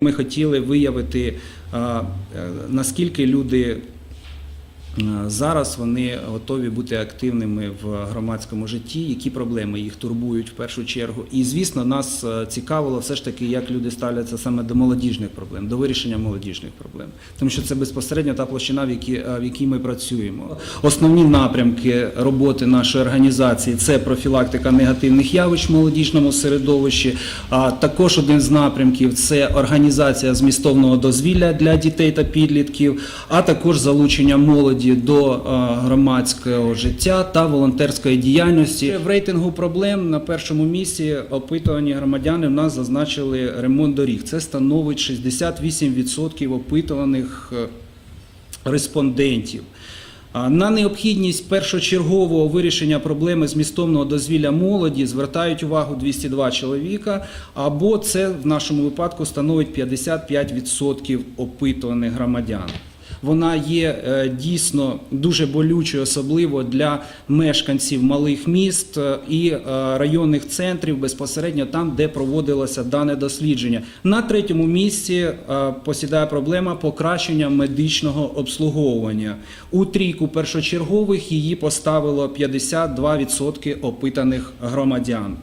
Ми хотіли виявити, е, наскільки люди е, зараз вони готові бути активними в громадському житті, які проблеми їх турбують в першу чергу. І звісно, нас е, цікавило все ж таки, як люди ставляться саме до молодіжних проблем, до вирішення молодіжних проблем, тому що це безпосередньо та площина, в якій, е, в якій ми працюємо. Основні напрямки роботи нашої організації це профілактика негативних явищ в молодіжному середовищі. А також один з напрямків це організація змістовного дозвілля для дітей та підлітків, а також залучення молоді до е, громадського життя та волонтерської діяльності. В рейтингу проблем на першому місці опитувані громадяни в нас зазначили ремонт доріг. Це становить 68% опитуваних е, респондентів. На необхідність першочергового вирішення проблеми змістовного дозвілля молоді звертають увагу 202 чоловіка, або це в нашому випадку становить 55% опитуваних громадян. Вона є е, дійсно дуже болючою, особливо для мешканців малих міст е, і е, районних центрів, безпосередньо там, де проводилося дане дослідження. На третьому місці посідає проблема покращення медичного обслуговування. У трійку першочергових її поставило 52% опитаних громадян.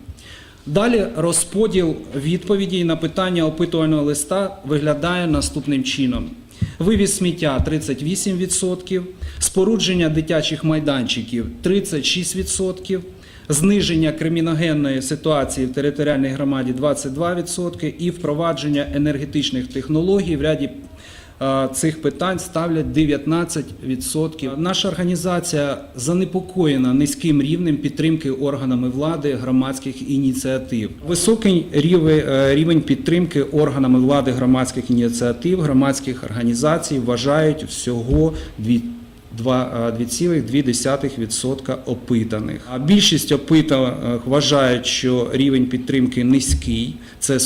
Далі розподіл відповідей на питання опитувального листа виглядає наступним чином: вивіз сміття 38%, спорудження дитячих майданчиків 36%, зниження криміногенної ситуації в територіальній громаді 22% і впровадження енергетичних технологій в ряді цих питань ставлять 19%. Наша організація занепокоєна низьким рівнем підтримки органами влади громадських ініціатив. Високий рівень, е, рівень підтримки органами влади громадських ініціатив, громадських організацій вважають всього дві. два- е, 2,2% опитаних. А більшість опитаних вважають, що рівень підтримки низький, це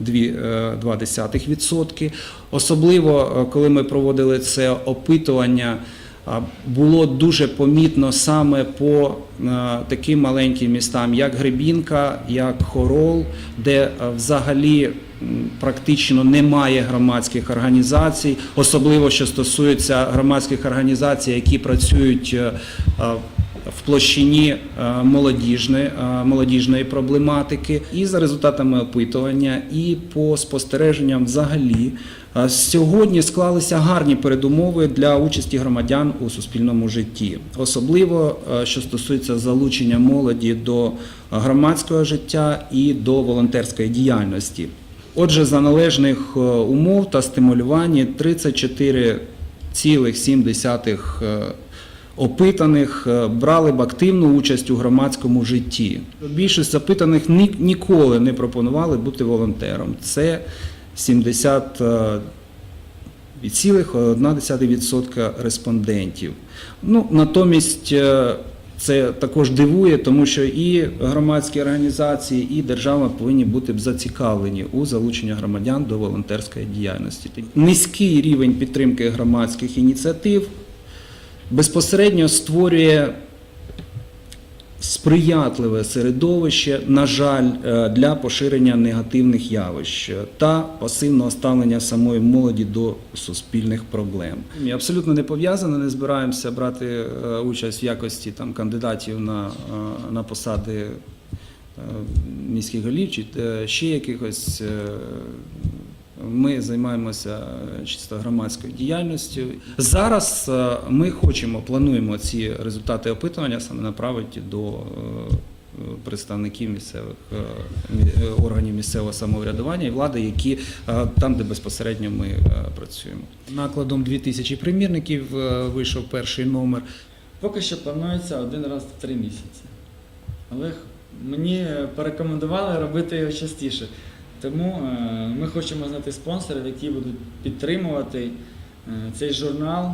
46,2%. Особливо, е, коли ми проводили це опитування, було дуже помітно саме по е, таким маленьким містам, як Гребінка, як Хорол, де е, взагалі практично немає громадських організацій, особливо що стосується громадських організацій, які працюють е, е, в площині е, молодіжної, е, молодіжної проблематики, і за результатами опитування, і по спостереженням взагалі. е, Сьогодні склалися гарні передумови для участі громадян у суспільному житті, особливо що стосується залучення молоді до громадського життя і до волонтерської діяльності. Отже, за належних умов та стимулювання 34,7% е, опитаних е, брали б активну участь у громадському житті. Більшість опитаних ні- ніколи не пропонували бути волонтером. Це 70 е, 2,1% респондентів. Ну, натомість е, це також дивує, тому що і громадські організації, і держава повинні бути б зацікавлені у залученні громадян до волонтерської діяльності. Низький рівень підтримки громадських ініціатив безпосередньо створює сприятливе середовище, на жаль, е, для поширення негативних явищ та пасивного ставлення самої молоді до суспільних проблем. І Абсолютно не пов'язано, не збираємося брати е, участь в якості там кандидатів на, е, на посади міських голів чи ще якихось. Е, Ми займаємося чисто громадською діяльністю. Зараз е, ми хочемо, плануємо ці результати опитування саме направити до е, представників місцевих е, мі- е, органів місцевого самоврядування і влади, які е, там, де безпосередньо ми е, працюємо. Накладом 2000 примірників е, вийшов перший номер. Поки що планується один раз в три місяці. Але мені порекомендували робити його частіше. Тому е, ми хочемо знайти спонсорів, які будуть підтримувати е, цей журнал.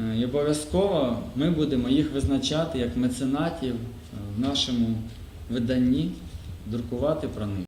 Е, І обов'язково ми будемо їх визначати як меценатів в нашому виданні, друкувати про них.